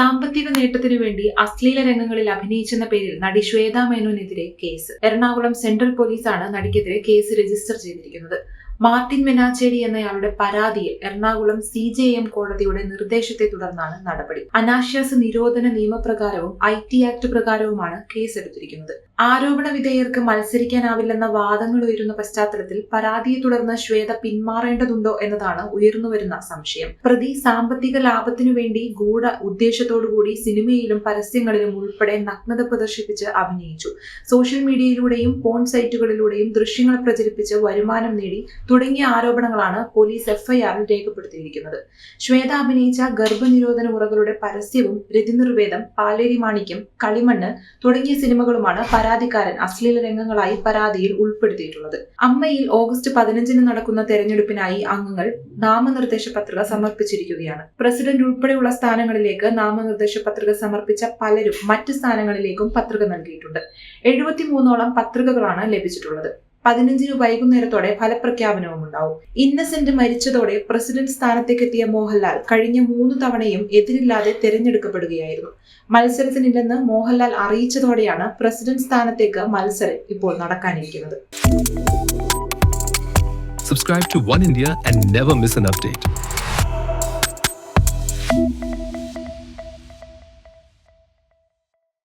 സാമ്പത്തിക നേട്ടത്തിനു വേണ്ടി അശ്ലീല രംഗങ്ങളിൽ അഭിനയിച്ചെന്ന പേരിൽ നടി ശ്വേതാ മേനോനെതിരെ കേസ്. എറണാകുളം സെൻട്രൽ പോലീസാണ് നടിക്കെതിരെ കേസ് രജിസ്റ്റർ ചെയ്തിരിക്കുന്നത്. മാർട്ടിൻ മെനാച്ചേരി എന്നയാളുടെ പരാതിയിൽ എറണാകുളം സി ജെ എം കോടതിയുടെ നിർദ്ദേശത്തെ തുടർന്നാണ് നടപടി. അനാശ്വാസ നിരോധന നിയമപ്രകാരവും ഐ ടി ആക്ട് പ്രകാരവുമാണ് കേസെടുത്തിരിക്കുന്നത്. ആരോപണ വിധേയർക്ക് മത്സരിക്കാനാവില്ലെന്ന വാദങ്ങൾ ഉയരുന്ന പശ്ചാത്തലത്തിൽ പരാതിയെ തുടർന്ന് ശ്വേത പിന്മാറേണ്ടതുണ്ടോ എന്നതാണ് ഉയർന്നുവരുന്ന സംശയം. പ്രതി സാമ്പത്തിക ലാഭത്തിനു വേണ്ടി ഗൂഢ ഉദ്ദേശത്തോടുകൂടി സിനിമയിലും പരസ്യങ്ങളിലും ഉൾപ്പെടെ നഗ്നത പ്രദർശിപ്പിച്ച് അഭിനയിച്ചു. സോഷ്യൽ മീഡിയയിലൂടെയും ഫോൺ സൈറ്റുകളിലൂടെയും ദൃശ്യങ്ങൾ പ്രചരിപ്പിച്ച് വരുമാനം നേടി തുടങ്ങിയ ആരോപണങ്ങളാണ് പോലീസ് എഫ്ഐആറിൽ രേഖപ്പെടുത്തിയിരിക്കുന്നത്. ശ്വേത അഭിനയിച്ച ഗർഭനിരോധന ഉറകളുടെ പരസ്യവും രതിനിർവേദം പാലേരി മാണിക്യം കളിമണ്ണ് തുടങ്ങിയ സിനിമകളുമാണ് പരാതിക്കാരൻ അശ്ലീല രംഗങ്ങളായി പരാതിയിൽ ഉൾപ്പെടുത്തിയിട്ടുള്ളത്. അമ്മയിൽ ഓഗസ്റ്റ് പതിനഞ്ചിന് നടക്കുന്ന തെരഞ്ഞെടുപ്പിനായി അംഗങ്ങൾ നാമനിർദ്ദേശ പത്രിക സമർപ്പിച്ചിരിക്കുകയാണ്. പ്രസിഡന്റ് ഉൾപ്പെടെയുള്ള സ്ഥാനങ്ങളിലേക്ക് നാമനിർദ്ദേശ പത്രിക സമർപ്പിച്ച പലരും മറ്റ് സ്ഥാനങ്ങളിലേക്കും പത്രിക നൽകിയിട്ടുണ്ട്. എഴുപത്തിമൂന്നോളം പത്രികകളാണ് ലഭിച്ചിട്ടുള്ളത്. പതിനഞ്ചിന് വൈകുന്നേരത്തോടെ ഫലപ്രഖ്യാപനവും ഉണ്ടാവും. ഇന്നസെന്റ് മരിച്ചതോടെ പ്രസിഡന്റ് സ്ഥാനത്തേക്ക് എത്തിയ മോഹൻലാൽ കഴിഞ്ഞ മൂന്ന് തവണയും എതിരില്ലാതെ തെരഞ്ഞെടുക്കപ്പെടുകയായിരുന്നു. മത്സരത്തിനില്ലെന്ന് മോഹൻലാൽ അറിയിച്ചതോടെയാണ് പ്രസിഡന്റ് സ്ഥാനത്തേക്ക് മത്സരം ഇപ്പോൾ നടക്കാനിരിക്കുന്നത്. Subscribe to One India and never miss an update.